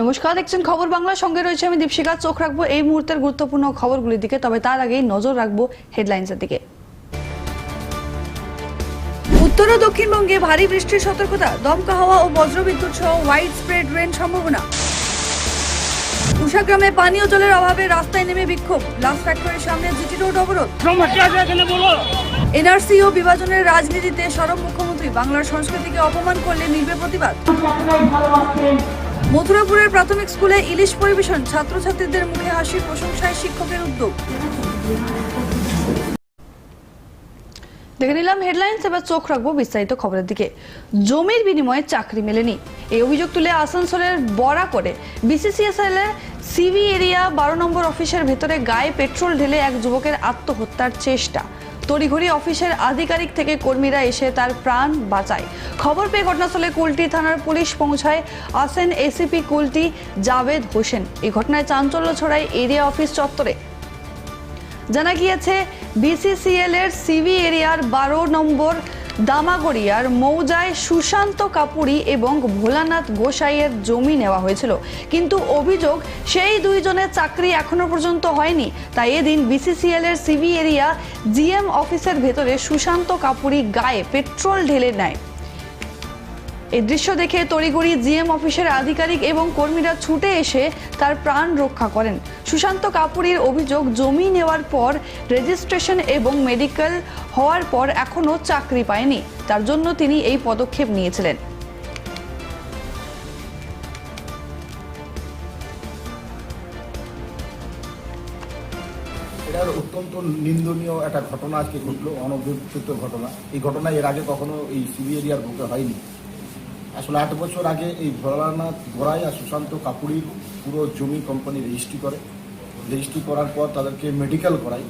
নমস্কার, দেখছেন খবর বাংলা। সঙ্গে রয়েছে আমি দীপশিকা চোখ রাখব এই মুহূর্তের গুরুত্বপূর্ণ খবরগুলির দিকে, তবে তার আগেই নজর রাখব হেডলাইন্সের দিকে। উত্তর ও দক্ষিণবঙ্গে ভারী বৃষ্টির সতর্কতা, দমকা হাওয়া ও বজ্রবিদ্যুৎ সহ হোয়াইট স্প্রেড রেন সম্ভাবনা উষাগ্রামে পানীয় জলের অভাবে রাস্তায় নেমে বিক্ষোভ লাস ফ্যাক্টরির সামনে জিটি রোড অবরোধ। এনআরসি ও বিভাজনের রাজনীতিতে সরব মুখ্যমন্ত্রী, বাংলার সংস্কৃতিকে অপমান করলে মিলবে প্রতিবাদ। মথুরাপুরের প্রাথমিক স্কুলে ইলিশ পরিবেশন, ছাত্রছাত্রীদের মুখে হাসি প্রশংসায় শিক্ষকের উদ্যোগ। দেখে নিলাম এবার চোখ রাখব বিস্তারিত খবরের দিকে। জমির বিনিময়ে চাকরি মেলেনি। এই অভিযোগ তুলে আসানসোলের বড়া করে বিসিসিএসএল এর সিভি এরিয়া বারো নম্বর অফিসের ভেতরে গায়ে পেট্রোল ঢেলে এক যুবকের আত্মহত্যার চেষ্টা। তড়িঘড়ি অফিসের আধিকারিক থেকে কর্মীরা এসে তার প্রাণ বাঁচায়। খবর পেয়ে ঘটনাস্থলে কুলটি থানার পুলিশ পৌঁছায়। আসেন এসিপি কুলটি জাভেদ হোসেন। এই ঘটনায় চাঞ্চল্য ছড়ায় এরিয়া অফিস চত্বরে। জানা গিয়েছে, বিসিসিএল এর সিভি এরিয়ার বারো নম্বর দামাগড়িয়ার মৌজায় সুশান্ত কাপুরি এবং ভোলানাথ গোসাইয়ের জমি নেওয়া হয়েছিল। কিন্তু অভিযোগ, সেই দুইজনের চাকরি এখনও পর্যন্ত হয়নি। তাই এদিন বিসিসিএল এর সিবি এরিয়া জিএম অফিসের ভেতরে সুশান্ত কাপুরি গায়ে পেট্রোল ঢেলে নেয়। এই দৃশ্য দেখে তড়িঘড়ি জিএম অফিসের আধিকারিক এবং কর্মীরা ছুটে এসে তার প্রাণ রক্ষা করেন। সুশান্ত কাপুরের অভিযোগ, জমি নেওয়ার পর রেজিস্ট্রেশন এবং মেডিকেল হওয়ার পর এখনও চাকরি পায়নি। তার জন্য তিনি এই পদক্ষেপ নিয়েছিলেন। এটার অত্যন্ত নিন্দনীয় একটা ঘটনা আজকে ঘটলো অনভিপ্রেত ঘটনা। এই ঘটনা এর আগে কখনো এই সিবি এরিয়ার বুকে হয়নি। আসলে আট বছর আগে এই ভোলানাথ গোড়াই আর সুশান্ত কাপুরির পুরো জমি কোম্পানি রেজিস্ট্রি করে। রেজিস্ট্রি করার পর তাদেরকে মেডিকেল করাই।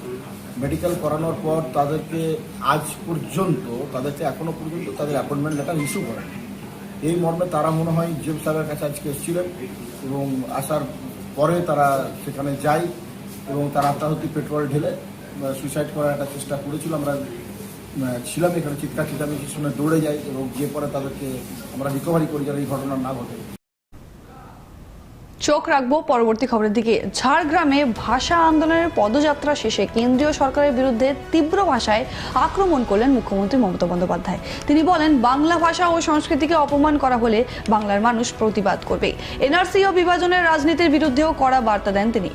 মেডিকেল করানোর পর তাদেরকে আজ পর্যন্ত, তাদেরকে এখনও পর্যন্ত তাদের অ্যাপয়েন্টমেন্ট লেটার ইস্যু করে এই মর্মে তারা মনে হয় জিএম সাহেবের কাছে আজকে এসেছিলেন এবং আসার পরে তারা সেখানে যায় এবং তারা আত্মাহতি পেট্রোল ঢেলে সুইসাইড করার একটা চেষ্টা করেছিল। আমরা ছিলাম এখানে চিৎকার চিৎকার শুনে দৌড়ে যাই এবং গিয়ে পরে তাদেরকে আমরা রিকভারি করি যেন এই ঘটনা না ঘটে। চোখ রাখব পরবর্তী খবরের দিকে। ঝাড়গ্রামে ভাষা আন্দোলনের পদযাত্রা শেষে কেন্দ্রীয় সরকারের বিরুদ্ধে তীব্র ভাষায় আক্রমণ করলেন মুখ্যমন্ত্রী মমতা বন্দ্যোপাধ্যায়। তিনি বলেন বাংলা ভাষা ও সংস্কৃতিকে অপমান করা হলে বাংলার মানুষ প্রতিবাদ করবে। এনআরসি ও বিভাজনের রাজনীতির বিরুদ্ধেও কড়া বার্তা দেন তিনি।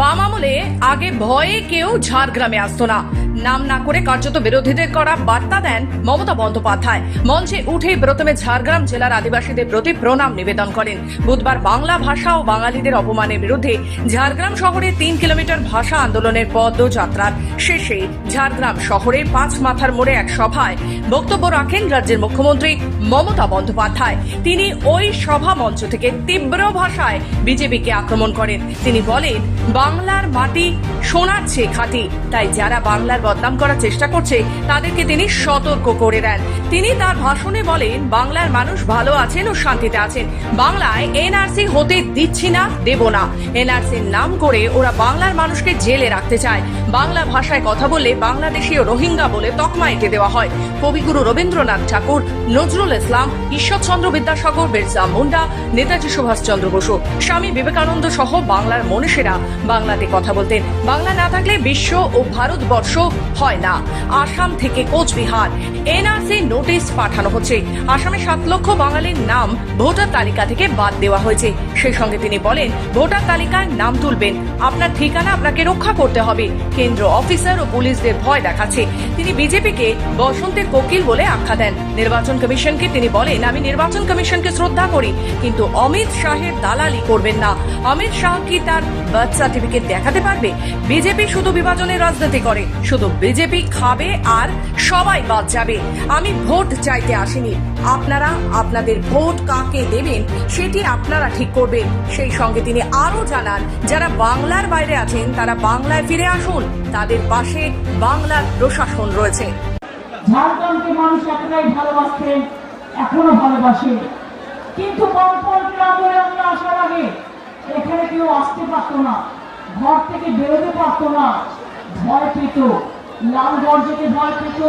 বাম আমলে আগে ভয়ে কেউ ঝাড়গ্রামে আসতো না। নাম না করে কার্যত বিরোধীদের করা বার্তা দেন মমতা বন্দ্যোপাধ্যায়। মঞ্চে উঠে প্রথমে ঝাড়গ্রাম জেলার আদিবাসীদের প্রতি প্রণাম নিবেদন করেন। বুধবার বাংলা ভাষা ও বাঙালিদের অপমানের বিরুদ্ধে ঝাড়গ্রাম শহরে তিন কিলোমিটার ভাষা আন্দোলনের পদযাত্রার শেষে ঝাড়গ্রাম শহরে পাঁচ মাথার মোড়ে এক সভায় বক্তব্য রাখেন রাজ্যের মুখ্যমন্ত্রী মমতা বন্দ্যোপাধ্যায়। তিনি ওই সভা মঞ্চ থেকে তীব্র ভাষায় বিজেপিকে আক্রমণ করেন। তিনি বলেন, বাংলার মাটি সোনার চেয়ে খাঁটি। তাই যারা বাংলার বদনাম করার চেষ্টা করছে তাদেরকে তিনি সতর্ক করে দেন। তিনি তার ভাষণে বলেন, বাংলার মানুষ ভালো আছেন ও শান্তিতে আছেন। বাংলায় এনআরসি হতে দিচ্ছি না, দেব না। এনআরসির নাম করে ওরা বাংলার মানুষকে জেলে রাখতে চায়। বাংলা ভাষায় কথা বললে বাংলাদেশি ও রোহিঙ্গা বলে তকমা এঁকে দেওয়া হয়। কবিগুরু রবীন্দ্রনাথ ঠাকুর, নজরুল ইসলাম, ঈশ্বরচন্দ্র বিদ্যাসাগর বিরসা মুন্ডা, নেতাজি সুভাষচন্দ্র বসু, স্বামী বিবেকানন্দ সহ বাংলার মনীষীরা বাংলাতে কথা বলতেন। বাংলা না থাকলে বিশ্ব ও ভারতবর্ষ হয় না। আসাম থেকে কোচবিহার। এনআরসি নোটিশ পাঠানো হচ্ছে। আসামে সাত লক্ষ বাঙালির নাম ভোটার তালিকা থেকে বাদ দেওয়া হয়েছে। সেই সঙ্গে তিনি বলেন, ভোটার তালিকায় নাম তুলবেন। আপনার ঠিকানা আপনাকে রক্ষা করতে হবে। কেন্দ্র অফিসার ও পুলিশদের ভয় দেখাচ্ছে। তিনি বিজেপিকে বসন্তের কোকিল বলে আখ্যা দেন। নির্বাচন কমিশনকে তিনি বলেন, আমি নির্বাচন কমিশনকে শ্রদ্ধা করি, কিন্তু অমিত শাহের দালালি করবেন না। অমিত শাহ কি তার বার্থ সার্টিফিকেট দেখাতে পারবে? বিজেপি শুধু বিভাজনের রাজনীতি করে। শুধু বিজেপি খাবে আর সবাই বাদ যাবে। আমি ভোট চাইতে আসেনি। আপনারা আপনাদের ভোট কাকে দেবেন, সেটি আপনারা ঠিক করবেন। সেই সঙ্গে তিনি আরও জানান, যারা বাংলার বাইরে আছেন, তারা বাংলায় ফিরে আসুন। তাদের পাশে বাংলার প্রশাসন রয়েছে। ঝাড়গ্রামকে মানুষ এতটাই ভালোবাসতেন এখনও ভালোবাসে। কিন্তু আমরা আসার আগে এখানে কেউ আসতে পারতো না, ঘর থেকে বেরোতে পারতো না। ভয় পেত লালগড় যেতে ভয় পেত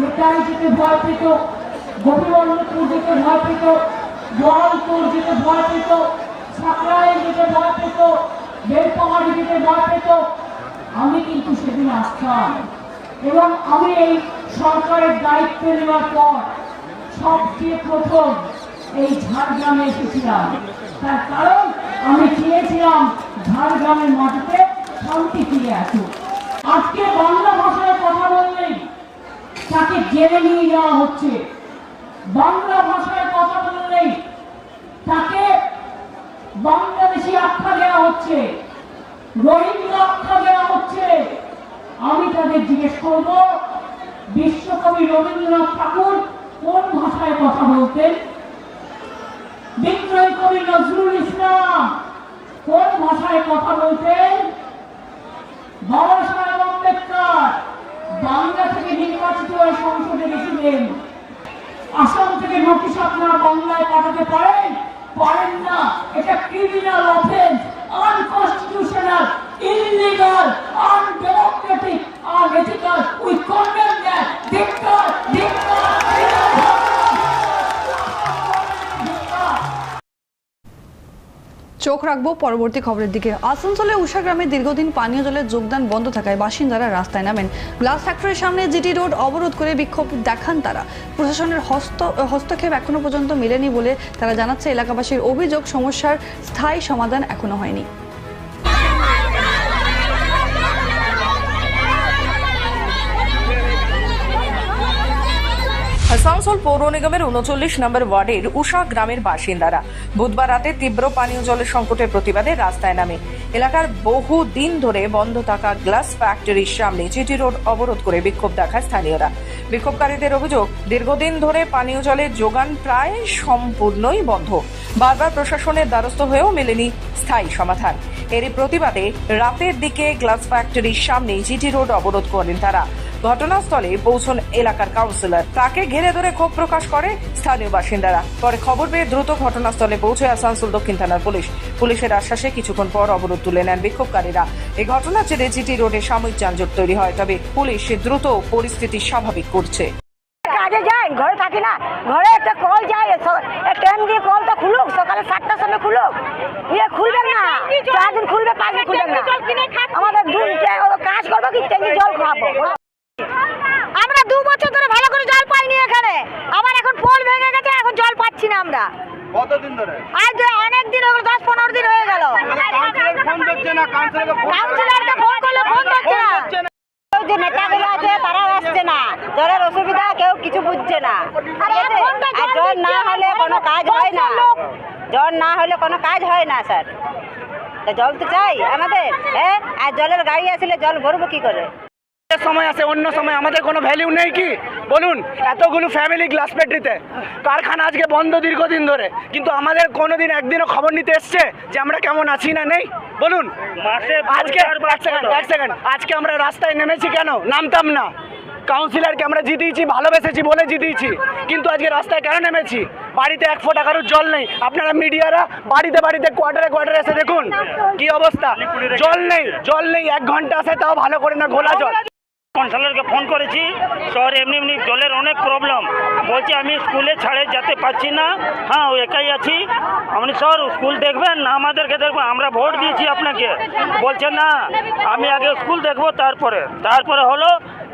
নেতারি যেতে ভয় পেত গোপীবল্লভপুর যেতে ভয় পেত গোয়ালপুর যেতে ভয় পেত সাকরাইল যেতে ভয় পেত, বেলপাহাড়ি যেতে ভয় পেত। আমি কিন্তু সেদিন আসতাম এবং আমি এই সরকারের দায়িত্ব নেওয়ার পর সবচেয়ে প্রথম এই ঝাড়গ্রামে এসেছিলাম। তার কারণ আমি চেয়েছিলাম ঝাড়গ্রামের মাটিতে শান্তি ফিরে আসুক। আজকে বাংলা ভাষায় কথা বললেই তাকে জেলে নিয়ে যাওয়া হচ্ছে। বাংলা ভাষায় কথা বললেই তাকে বাংলাদেশি আখ্যা দেওয়া হচ্ছে। রোহিঙ্গা আখ্যা দেওয়া হচ্ছে। আমি তাদের জিজ্ঞেস করব, বিশ্বকবি রবীন্দ্রনাথ ঠাকুর কোন ভাষায় কথা বলতেন? বিদ্রোহী কবি নজরুল ইসলাম কোন ভাষায় কথা বলতেন? বাবা বাংলা থেকে নির্বাচিত হয়ে সংসদে গেছিলেন। আসাম থেকে নোটিশ আপনারা বাংলায় পাঠাতে পারেন? পারেন না। এটা criminal offence unconstitutional illegal undemocratic unethical we condemn that চোখ রাখব পরবর্তী খবরের দিকে। আসানসোলে উষা গ্রামে দীর্ঘদিন পানীয় জলের যোগদান বন্ধ থাকায় বাসিন্দারা রাস্তায় নামেন। গ্লাস ফ্যাক্টরির সামনে জিটি রোড অবরোধ করে বিক্ষোভ দেখান তারা। প্রশাসনের হস্ত, হস্তক্ষেপ এখনও পর্যন্ত মেলেনি বলে তারা জানাচ্ছে, এলাকাবাসীর অভিযোগ, সমস্যার স্থায়ী সমাধান এখনও হয়নি। আসানসোল পৌর নিগমের উনচল্লিশ নম্বর ওয়ার্ডের উষা গ্রামের বাসিন্দারা বুধবার রাতে তীব্র পানীয় জলের সংকটের প্রতিবাদে রাস্তায় নামে। এলাকার বহু দিন ধরে বন্ধ থাকা গ্লাস ফ্যাক্টরির সামনে জিটি রোড অবরোধ করে বিক্ষোভ দেখায় স্থানীয়রা। বিক্ষোভকারীদের অভিযোগ, দীর্ঘদিন ধরে পানীয় জলের যোগান প্রায় সম্পূর্ণই বন্ধ। বারবার প্রশাসনের দ্বারস্থ হয়েও মেলেনি স্থায়ী সমাধান। এরই প্রতিবাদে রাতের দিকে গ্লাস ফ্যাক্টরির সামনে জিটি রোড অবরোধ করেন তারা। ঘটনাস্থলে পৌঁছন এলাকার কাউন্সিলর। তাকে ঘিরে ধরে ক্ষোভ প্রকাশ করে স্থানীয় বাসিন্দারা। পরে খবর পেয়ে দ্রুত ঘটনাস্থলে পৌঁছে আসানসোল দক্ষিণ থানার পুলিশ। পুলিশের আশ্বাসে কিছুক্ষণ পর অবরোধ তুলে নেন বিক্ষোভকারীরা। এই ঘটনার জেরে জিটি রোডে সাময়িক যানজট তৈরি হয়, তবে পুলিশ দ্রুত পরিস্থিতি স্বাভাবিক করছে। কাজে যাই ঘরে থাকি না। ঘরে একটা কল যায় ট্রেন দিয়ে কলটা খুলুক সকালে সাতটার সময় খুলুক। ইয়ে খুলবে না চার দিন খুলবে পাঁচ দিন খুলবে না। আমাদের কাজ করব কি ট্যাঙ্কি জল খাব আমরা দু বছর ধরে ভালো করে জল পাইনি এখানে। আবার এখন পোল ভেঙে গেছে এখন জল পাচ্ছি না আমরা। কতদিন ধরে? আজ অনেক দিন গেল দশ পনেরো দিন হয়ে গেল। কাউন্সিলর ফোন ধরছে না? কাউন্সিলরকে ফোন করলে ফোন ধরছে না। ওই যে নেতাগুলো আছে তারাও আসছে না। জলের অসুবিধা কেউ কিছু বুঝছে না। আর জল না হলে কোনো কাজ হয় না। জল না হলে কোনো কাজ হয় না স্যার। তা জল তো চাই আমাদের হ্যাঁ আর জলের গাড়ি আসলে জল ভরবো কি করে? সময় আছে অন্য সময়। আমাদের কোনো ভ্যালিউ নেই কি? বলুন এতগুলো ফ্যামিলি গ্লাস ফ্যাক্টরিতে কারখানা আজকে বন্ধ দীর্ঘদিন ধরে। কিন্তু আমাদের কোনোদিন একদিনও খবর নিতে এসছে যে আমরা কেমন আছি না নেই? বলুন আজকে এক সেকেন্ড এক সেকেন্ড। আজকে আমরা রাস্তায় নেমেছি কেন? নামতাম না। কাউন্সিলরকে আমরা জিতিয়েছি ভালোবেসেছি বলে জিতিয়েছি। কিন্তু আজকে রাস্তায় কেন নেমেছি? বাড়িতে এক ফোঁটা কারোর জল নেই। আপনারা মিডিয়ারা বাড়িতে বাড়িতে কোয়ার্টারে কোয়ার্টারে এসে দেখুন কি অবস্থা। জল নেই জল নেই এক ঘণ্টা আসে তাও ভালো করে না ঘোলা জল। কাউন্সিলরকে ফোন করেছি, স্যার, এমনি এমনি জলের অনেক প্রবলেম। বলছি, আমি স্কুলে ছাড়ে যেতে পারছি না। হ্যাঁ ও একাই আছি। আপনি স্যার, স্কুল দেখবেন না? আমাদেরকে দেখবেন আমরা ভোট দিয়েছি আপনাকে। বলছে, না, আমি আগে স্কুল দেখব তারপরে। তারপরে হলো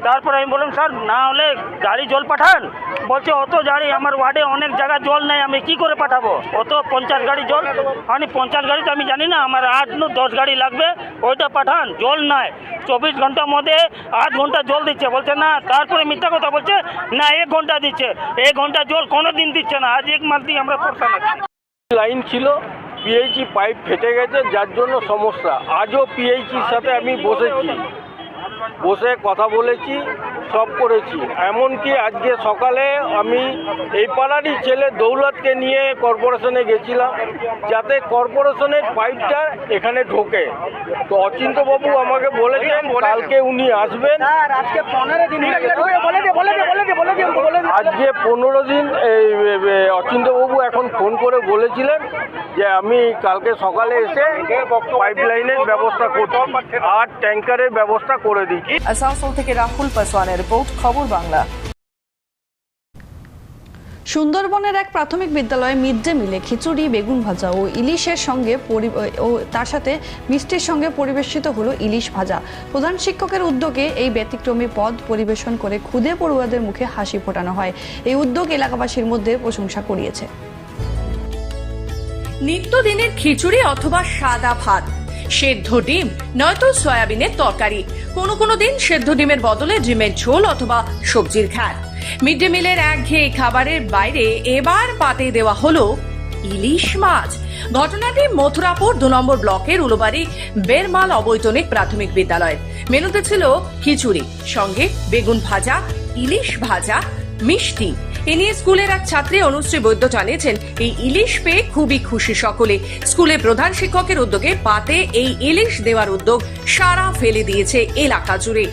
তারপরে আমি বললাম, স্যার, না হলে গাড়ি জল পাঠান। বলছে, অত গাড়ি, আমার ওয়ার্ডে অনেক জায়গায় জল নেই, আমি কি করে পাঠাবো? অত পঞ্চাশ গাড়ি জল? আমি পঞ্চাশ গাড়ি তো আমি জানি না, আমার আট নু দশ গাড়ি লাগবে, ওইটা পাঠান, জল নাই। চব্বিশ ঘণ্টার মধ্যে আট ঘণ্টা জল দিচ্ছে। বলছে, না, তারপরে মিথ্যা কথা বলছে, না, এক ঘণ্টা দিচ্ছে। এক ঘণ্টা জল কোনো দিন দিচ্ছে না, আজ এক মাস দিয়ে আমরা পড়তাম লাইন ছিল পিএইচি পাইপ ফেটে গেছে, যার জন্য সমস্যা। আজও পিএইচির সাথে আমি বসেছি। বসে কথা বলেছি। সব করেছি। এমনকি আজকে সকালে আমি এই পাড়ারই ছেলে দৌলতকে নিয়ে কর্পোরেশনে গেছিলাম যাতে কর্পোরেশনের পাইপটা এখানে ঢোকে। তো অচিন্তবাবু আমাকে বলেছেন কালকে উনি আসবেন। আজকে পনেরো দিন বলে দে বলে দে বলে দে বলে দে বলে দে। আজকে পনেরো দিন এই অচিন্তবাবু এখন ফোন করে বলেছিলেন যে আমি কালকে সকালে এসে পাইপলাইনের ব্যবস্থা করছি আর ট্যাঙ্কারের ব্যবস্থা করে দিচ্ছি। আসানসোল থেকে রাহুল পাসওয়ানের রিপোর্ট খবর বাংলা। সুন্দরবনের এক প্রাথমিক বিদ্যালয়ে মিড ডে মিলে খিচুড়ি বেগুন ভাজা ও ইলিশের সঙ্গে ও তার সাথে মিষ্টির সঙ্গে পরিবেশিত হলো ইলিশ ভাজা। প্রধান শিক্ষকের উদ্যোগে এই ব্যতিক্রমী পদ পরিবেশন করে ক্ষুদে পড়ুয়াদের মুখে হাসি ফোটানো হয়। এই উদ্যোগ এলাকাবাসীর মধ্যে প্রশংসা কুড়িয়েছে। নিত্যদিনের খিচুড়ি অথবা সাদা ভাত। সেদ্ধ ডিম, নয়তো সয়াবিনের তরকারি। কোনো কোনো দিন সেদ্ধ ডিমের বদলে ডিমের ঝোল অথবা সবজির ঘ্যাট। মিড ডে মিলের একঘেয়ে খাবারের বাইরে এবার পাতে দেওয়া হলো ইলিশ মাছ। ঘটনাটি মথুরাপুর দু নম্বর ব্লকের উলুবাড়ি বেরমাল অবৈতনিক প্রাথমিক বিদ্যালয়ের। মেনুতে ছিল খিচুড়ি, সঙ্গে বেগুন ভাজা, ইলিশ ভাজা, মিষ্টি। এ নিয়ে স্কুলের এক ছাত্রী অনুশ্রী বৈদ্য জানিয়েছেন, এই ইলিশ পেয়ে খুবই খুশি সকলে। স্কুলে প্রধান শিক্ষকের উদ্যোগে পাতে এই ইলিশ দেওয়ার উদ্যোগ সারা ফেলে দিয়েছে এলাকা জুড়ে।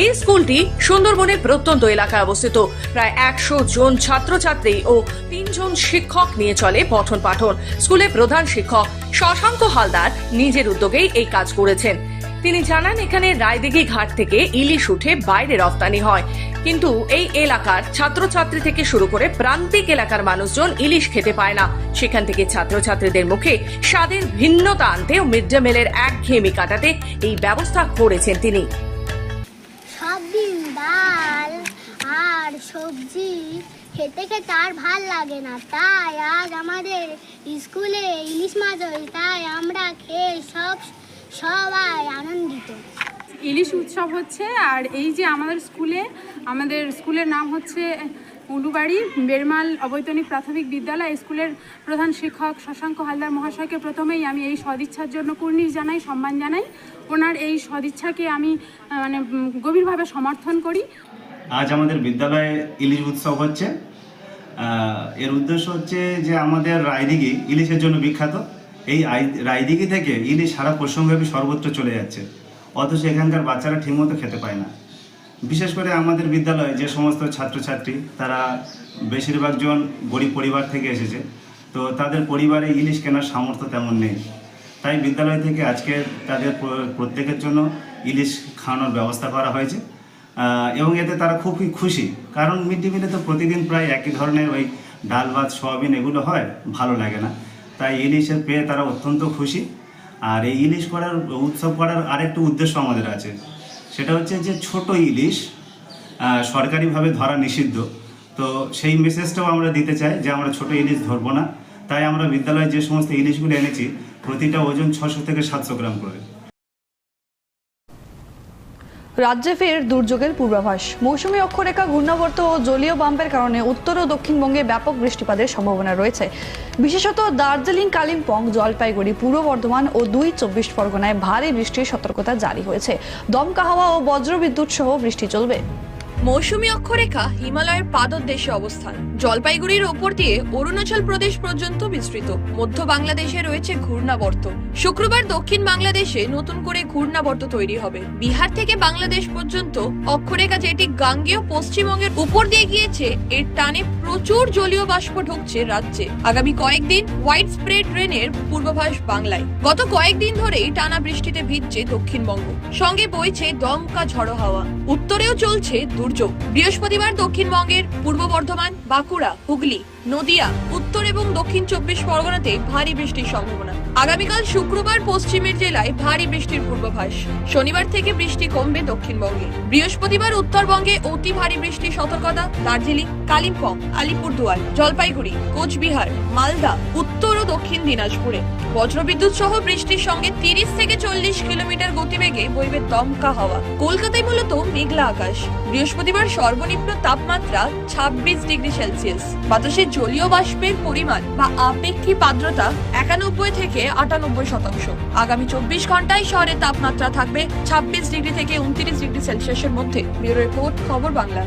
এই স্কুলটি সুন্দরবনের প্রত্যন্ত এলাকায় অবস্থিত। প্রায় একশো জন ছাত্রছাত্রী ও তিনজন শিক্ষক নিয়ে চলে পঠন পাঠন। স্কুলের প্রধান শিক্ষক শশাঙ্ক হালদার নিজের উদ্যোগেই এই কাজ করেছেন। তিনি জানান, এখানে রায়দিঘি ঘাট থেকে ইলিশ উঠে বাইরে রফতানি হয়। কিন্তু এই এলাকার ছাত্রছাত্রী থেকে শুরু করে প্রান্তিক এলাকার মানুষজন ইলিশ খেতে পায় না। সেখান থেকে ছাত্রছাত্রীদের মুখে স্বাদের ভিন্নতা আনতে ও মিড ডে মিলের এক ঘেমি কাটাতে এই ব্যবস্থা করেছেন তিনি। ডাল আর সবজি খেতে খেতে আর ভালো লাগে না। তাই আজ আমাদের স্কুলে ইলিশ মাছ হয়, তাই আমরা খেয়ে সব সবাই আনন্দিত। ইলিশ উৎসব হচ্ছে আর এই যে আমাদের স্কুলে আমাদের স্কুলের নাম হচ্ছে উলুবাড়ি বেরমাল অবৈতনিক প্রাথমিক বিদ্যালয়। স্কুলের প্রধান শিক্ষক শশাঙ্ক হালদার মহাশয়কে প্রথমেই আমি এই সদিচ্ছার জন্য কুর্নিশ জানাই সম্মান জানাই। ওনার এই সদিচ্ছাকে আমি মানে গভীরভাবে সমর্থন করি। আজ আমাদের বিদ্যালয়ে ইলিশ উৎসব হচ্ছে। এর উদ্দেশ্য হচ্ছে যে আমাদের রায়দিঘি ইলিশের জন্য বিখ্যাত। এই রায়দিঘি থেকে ইলিশ সারা পশ্চিমব্যাপী সর্বত্র চলে যাচ্ছে অথচ এখানকার বাচ্চারা ঠিকমতো খেতে পায় না। বিশেষ করে আমাদের বিদ্যালয়ে যে সমস্ত ছাত্রছাত্রী, তারা বেশিরভাগ জন গরিব পরিবার থেকে এসেছে। তো তাদের পরিবারে ইলিশ কেনার সামর্থ্য তেমন নেই। তাই বিদ্যালয় থেকে আজকে তাদের প্রত্যেকের জন্য ইলিশ খাওয়ানোর ব্যবস্থা করা হয়েছে। এবং এতে তারা খুবই খুশি। কারণ মিড ডে মিলে তো প্রতিদিন প্রায় একই ধরনের ওই ডাল, ভাত, সোয়াবিন এগুলো হয়, ভালো লাগে না। তাই ইলিশের পেয়ে তারা অত্যন্ত খুশি। আর এই ইলিশ করার, উৎসব করার আরেকটা উদ্দেশ্য আমাদের আছে। সেটা হচ্ছে যে ছোট ইলিশ সরকারিভাবে ধরা নিষিদ্ধ। তো সেই মেসেজটাও আমরা দিতে চাই যে আমরা ছোট ইলিশ ধরবো না। তাই আমরা বিদ্যালয়ে যে সমস্ত ইলিশগুলি এনেছি, প্রতিটা ওজন ছশো থেকে সাতশো গ্রাম করে। রাজ্যে ফের দুর্যোগের পূর্বাভাস। মৌসুমী অক্ষরেখা, ঘূর্ণাবর্ত ও জলীয় বাম্পের কারণে উত্তর ও দক্ষিণবঙ্গে ব্যাপক বৃষ্টিপাতের সম্ভাবনা রয়েছে। বিশেষত দার্জিলিং, কালিম্পং, জলপাইগুড়ি, পূর্ব বর্ধমান ও দুই চব্বিশ পরগনায় ভারী বৃষ্টির সতর্কতা জারি হয়েছে। দমকা হাওয়া ও বজ্রবিদ্যুৎ সহ বৃষ্টি চলবে। মৌসুমী অক্ষরেখা হিমালয়ের পাদদেশে অবস্থান। জলপাইগুড়ির ওপর দিয়ে অরুণাচল প্রদেশ পর্যন্ত বিস্তৃত। মধ্য বাংলাদেশে রয়েছে ঘূর্ণাবর্ত। শুক্রবার দক্ষিণ বাংলাদেশে নতুন করে ঘূর্ণাবর্ত তৈরি হবে। বিহার থেকে বাংলাদেশ পর্যন্ত অক্ষরেখা যেটি গাঙ্গেয় পশ্চিমবঙ্গের উপর দিয়ে গিয়েছে, এর টানে প্রচুর জলীয় বাষ্প ঢুকছে রাজ্যে। আগামী কয়েকদিন হোয়াইট স্প্রেড ট্রেনের পূর্বাভাস বাংলায়। গত কয়েকদিন ধরেই টানা বৃষ্টিতে ভিজছে দক্ষিণবঙ্গ। সঙ্গে বইছে দমকা ঝড়ো হাওয়া। উত্তরেও চলছে দুর্যোগ বৃহস্পতিবার দক্ষিণবঙ্গের পূর্ব বর্ধমান বাঁকুড়া হুগলি। নদিয়া, উত্তর এবং দক্ষিণ চব্বিশ পরগনাতে ভারী বৃষ্টির সম্ভাবনা। আগামীকাল শুক্রবার পশ্চিমের জেলায় ভারী বৃষ্টির পূর্বাভাস। শনিবার থেকে বৃষ্টি কমবে দক্ষিণবঙ্গে। বৃহস্পতিবার উত্তরবঙ্গে অতি ভারী বৃষ্টির সতর্কতা, দার্জিলিং, কালিম্পং, আলিপুরদুয়ার, জলপাইগুড়ি, কোচবিহার, মালদা, উত্তর ও দক্ষিণ দিনাজপুরে। বজ্রবিদ্যুৎ সহ বৃষ্টির সঙ্গে তিরিশ থেকে চল্লিশ কিলোমিটার গতিবেগে বইবে দমকা হাওয়া। কলকাতায় মূলত মেঘলা আকাশ। বৃহস্পতিবার সর্বনিম্ন তাপমাত্রা ছাব্বিশ ডিগ্রি সেলসিয়াস। বাতাসে জলীয় বাষ্পের পরিমাণ বা আপেক্ষিক আর্দ্রতা একানব্বই থেকে আটানব্বই শতাংশ। আগামী চব্বিশ ঘন্টায় শহরের তাপমাত্রা থাকবে ছাব্বিশ ডিগ্রি থেকে উনত্রিশ ডিগ্রি সেলসিয়াসের মধ্যে। ব্যুরো রিপোর্ট, খবর বাংলা।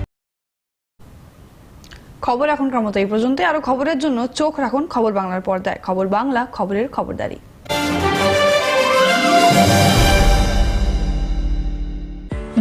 খবর এখনকার মতো এই পর্যন্ত। আরও খবরের জন্য চোখ রাখুন খবর বাংলার পর্দায়। খবর বাংলা, খবরের খবরদারি।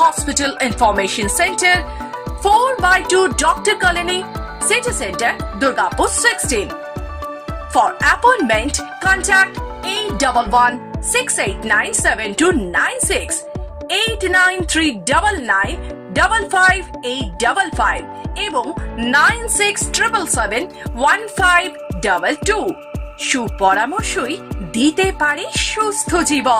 hospital information centre four by two doctor colony city centre Durgapur sixteen For appointment, contact 811-689-7296, 89399-55855 এবং 9677-1522 সুপরামর্শই দিতে পারে সুস্থ জীবন